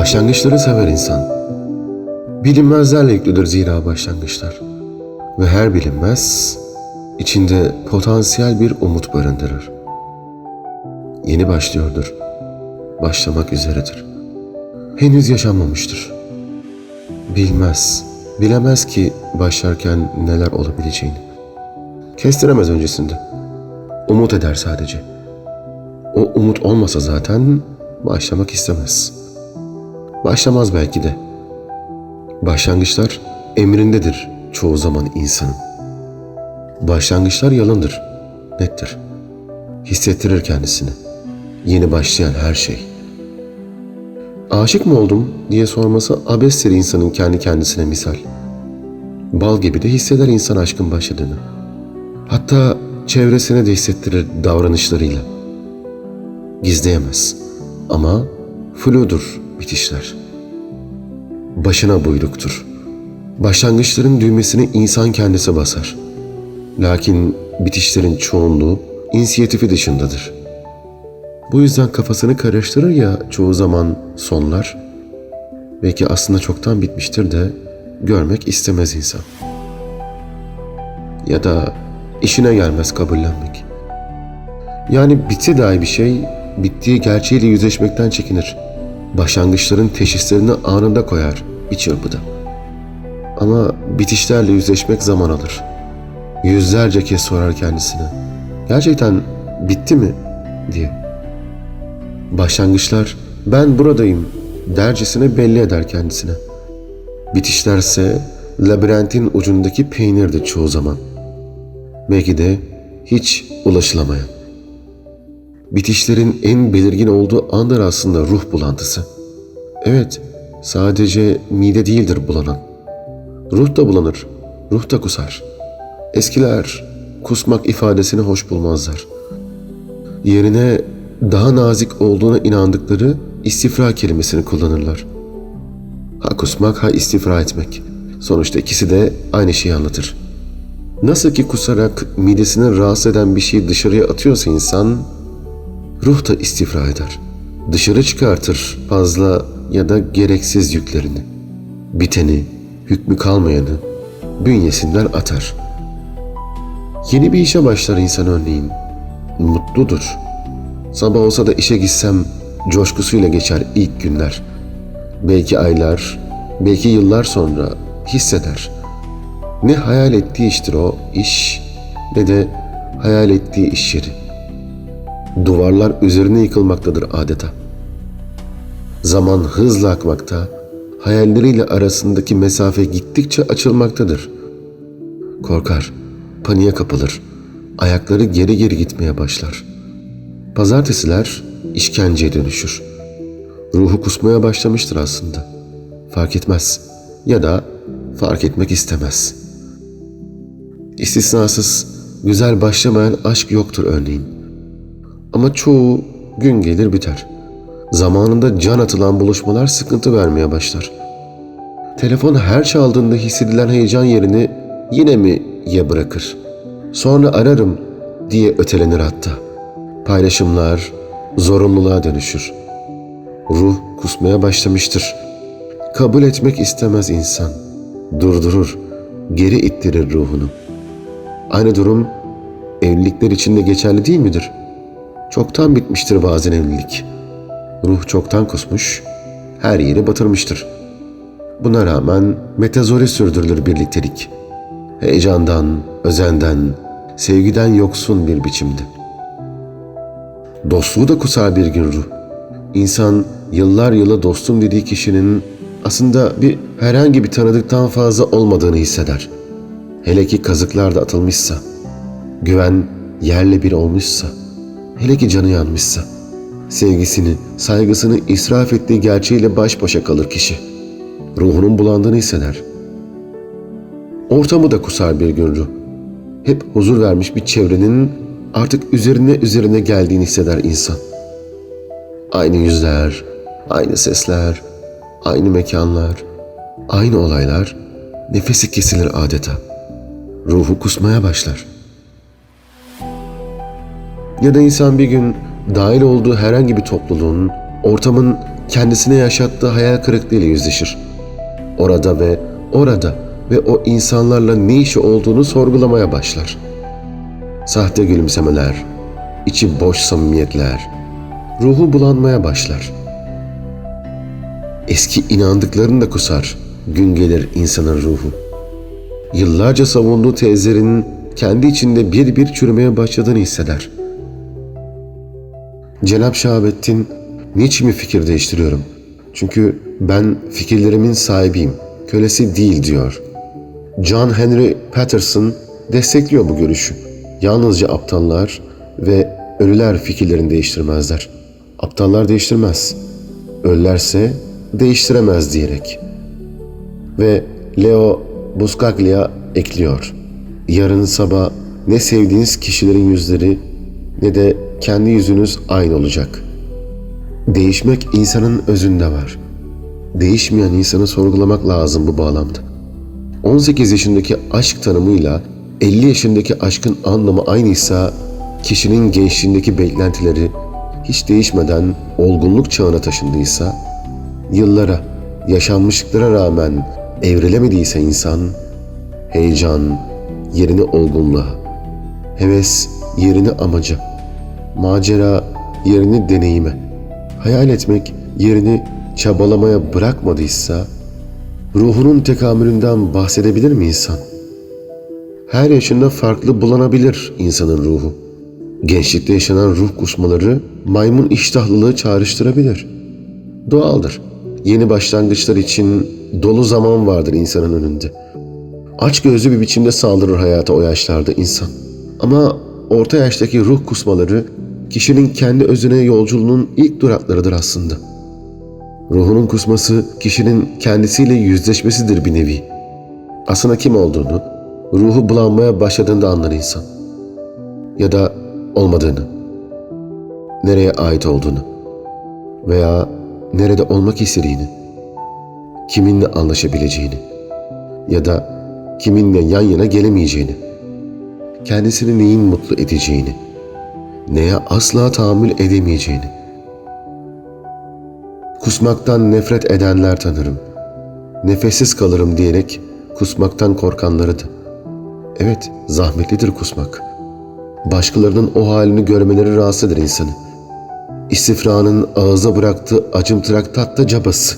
Başlangıçları sever insan. Bilinmezlerle yüklüdür zira başlangıçlar. Ve her bilinmez içinde potansiyel bir umut barındırır. Yeni başlıyordur. Başlamak üzeredir. Henüz yaşanmamıştır. Bilmez, bilemez ki başlarken neler olabileceğini. Kestiremez öncesinde. Umut eder sadece. O umut olmasa zaten başlamak istemez. Başlamaz belki de. Başlangıçlar emrindedir çoğu zaman insanın. Başlangıçlar yalındır, nettir. Hissettirir kendisini. Yeni başlayan her şey. Aşık mı oldum diye sorması abestir insanın kendi kendisine misal. Bal gibi de hisseder insan aşkın başladığını. Hatta çevresine de hissettirir davranışlarıyla. Gizleyemez ama fludur bitişler. Başına buyruktur. Başlangıçların düğmesini insan kendisi basar. Lakin bitişlerin çoğunluğu inisiyatifi dışındadır. Bu yüzden kafasını karıştırır ya çoğu zaman sonlar. Belki aslında çoktan bitmiştir de görmek istemez insan. Ya da işine gelmez kabullenmek. Yani bitse dahi bir şey, bittiği gerçeğiyle yüzleşmekten çekinir. Başlangıçların teşhislerini anında koyar bir çırpıda. Ama bitişlerle yüzleşmek zaman alır. Yüzlerce kez sorar kendisine. Gerçekten bitti mi? diye. Başlangıçlar ben buradayım dercesine belli eder kendisine. Bitişlerse labirentin ucundaki peynirdi çoğu zaman. Belki de hiç ulaşılamayan. Bitişlerin en belirgin olduğu andır aslında ruh bulantısı. Evet, sadece mide değildir bulanan. Ruh da bulanır, ruh da kusar. Eskiler kusmak ifadesini hoş bulmazlar. Yerine daha nazik olduğuna inandıkları istifra kelimesini kullanırlar. Ha kusmak ha istifra etmek. Sonuçta ikisi de aynı şeyi anlatır. Nasıl ki kusarak midesini rahatsız eden bir şeyi dışarıya atıyorsa insan, ruh da istifra eder. Dışarı çıkartır fazla ya da gereksiz yüklerini. Biteni, hükmü kalmayanı bünyesinden atar. Yeni bir işe başlar insan örneğin. Mutludur. Sabah olsa da işe gitsem coşkusuyla geçer ilk günler. Belki aylar, belki yıllar sonra hisseder. Ne hayal ettiği iştir o iş ne de hayal ettiği iş yeri. Duvarlar üzerine yıkılmaktadır adeta. Zaman hızla akmakta, hayalleriyle arasındaki mesafe gittikçe açılmaktadır. Korkar, paniğe kapılır, ayakları geri geri gitmeye başlar. Pazartesiler işkenceye dönüşür. Ruhu kusmaya başlamıştır aslında. Fark etmez ya da fark etmek istemez. İstisnasız güzel başlamayan aşk yoktur örneğin. Ama çoğu gün gelir biter. Zamanında can atılan buluşmalar sıkıntı vermeye başlar. Telefon her çaldığında hissedilen heyecan yerini yine mi ye bırakır? Sonra ararım diye ötelenir hatta. Paylaşımlar zorunluluğa dönüşür. Ruh kusmaya başlamıştır. Kabul etmek istemez insan. Durdurur, geri ittirir ruhunu. Aynı durum evlilikler için de geçerli değil midir? Çoktan bitmiştir bazen evlilik. Ruh çoktan kusmuş, her yeri batırmıştır. Buna rağmen metazori sürdürülür birliktelik. Heyecandan, özenden, sevgiden yoksun bir biçimde. Dostluğu da kusar bir gün ruh. İnsan yıllar yılı dostum dediği kişinin aslında bir herhangi bir tanıdıktan fazla olmadığını hisseder. Hele ki kazıklar da atılmışsa, güven yerle bir olmuşsa, hele ki canı yanmışsa, sevgisini, saygısını israf ettiği gerçeğiyle baş başa kalır kişi. Ruhunun bulandığını hisseder. Ortamı da kusar bir gün ruh. Hep huzur vermiş bir çevrenin artık üzerine üzerine geldiğini hisseder insan. Aynı yüzler, aynı sesler, aynı mekanlar, aynı olaylar nefesi kesilir adeta. Ruhu kusmaya başlar. Ya da insan bir gün dahil olduğu herhangi bir topluluğun, ortamın kendisine yaşattığı hayal kırıklığıyla yüzleşir. Orada ve orada ve o insanlarla ne işi olduğunu sorgulamaya başlar. Sahte gülümsemeler, içi boş samimiyetler, ruhu bulanmaya başlar. Eski inandıklarını da kusar, gün gelir insanın ruhu. Yıllarca savunduğu tezlerin kendi içinde bir bir çürümeye başladığını hisseder. Cenab Şahabettin, niçin mi fikir değiştiriyorum? Çünkü ben fikirlerimin sahibiyim, kölesi değil diyor. John Henry Patterson destekliyor bu görüşü. Yalnızca aptallar ve ölüler fikirlerini değiştirmezler. Aptallar değiştirmez. Ölülerse değiştiremez diyerek. Ve Leo Buscaglia ekliyor. Yarın sabah ne sevdiğiniz kişilerin yüzleri ne de kendi yüzünüz aynı olacak. Değişmek insanın özünde var. Değişmeyen insanı sorgulamak lazım bu bağlamda. 18 yaşındaki aşk tanımıyla 50 yaşındaki aşkın anlamı aynıysa kişinin gençliğindeki beklentileri hiç değişmeden olgunluk çağına taşındıysa, yıllara, yaşanmışlıklara rağmen evrilemediyse insan, heyecan yerini olgunluğa, heves yerini amaca, macera yerini deneyime, hayal etmek yerini çabalamaya bırakmadıysa, ruhunun tekamülünden bahsedebilir mi insan? Her yaşında farklı bulanabilir insanın ruhu. Gençlikte yaşanan ruh kusmaları maymun iştahlılığı çağrıştırabilir. Doğaldır. Yeni başlangıçlar için dolu zaman vardır insanın önünde. Aç gözlü bir biçimde saldırır hayata o yaşlarda insan. Ama orta yaştaki ruh kusmaları kişinin kendi özüne yolculuğunun ilk duraklarıdır aslında. Ruhunun kusması kişinin kendisiyle yüzleşmesidir bir nevi. Aslında kim olduğunu, ruhu bulanmaya başladığında anlar insan. Ya da olmadığını, nereye ait olduğunu veya nerede olmak istediğini, kiminle anlaşabileceğini ya da kiminle yan yana gelemeyeceğini, kendisini neyin mutlu edeceğini, neye asla tahammül edemeyeceğini. Kusmaktan nefret edenler tanırım. Nefessiz kalırım diyerek kusmaktan korkanları da. Evet, zahmetlidir kusmak. Başkalarının o halini görmeleri rahatsız eder insanı. İstifranın ağza bıraktığı acımtırak tatlı cabası.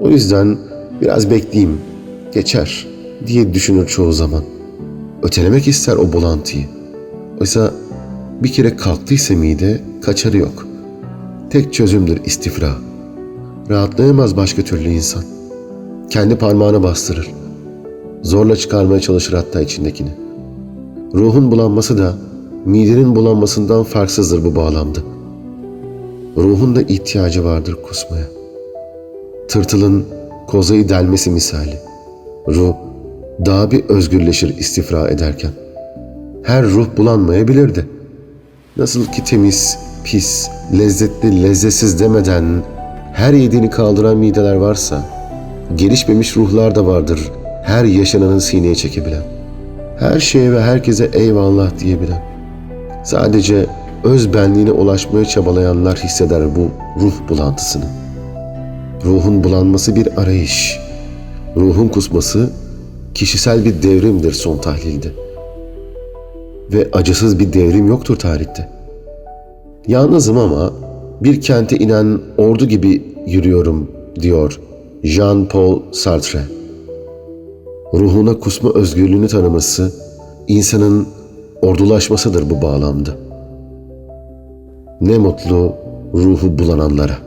O yüzden biraz bekleyeyim, geçer diye düşünür çoğu zaman. Ötelemek ister o bulantıyı. Oysa bir kere kalktıysa mide kaçarı yok. Tek çözümdür istifra. Rahatlayamaz başka türlü insan. Kendi parmağını bastırır. Zorla çıkarmaya çalışır hatta içindekini. Ruhun bulanması da midenin bulanmasından farksızdır bu bağlamda. Ruhun da ihtiyacı vardır kusmaya. Tırtılın kozayı delmesi misali. Ruh daha bir özgürleşir istifra ederken. Her ruh bulanmayabilirdi. Nasıl ki temiz, pis, lezzetli, lezzetsiz demeden her yediğini kaldıran mideler varsa, gelişmemiş ruhlar da vardır her yaşananın sineye çekebilen. Her şeye ve herkese eyvallah diyebilen. Sadece öz benliğine ulaşmaya çabalayanlar hisseder bu ruh bulantısını. Ruhun bulanması bir arayış. Ruhun kusması kişisel bir devrimdir son tahlilde. Ve acısız bir devrim yoktur tarihte. Yalnızım ama bir kente inen ordu gibi yürüyorum diyor Jean-Paul Sartre. Ruhuna kusma özgürlüğünü tanıması insanın ordulaşmasıdır bu bağlamda. Ne mutlu ruhu bulananlara.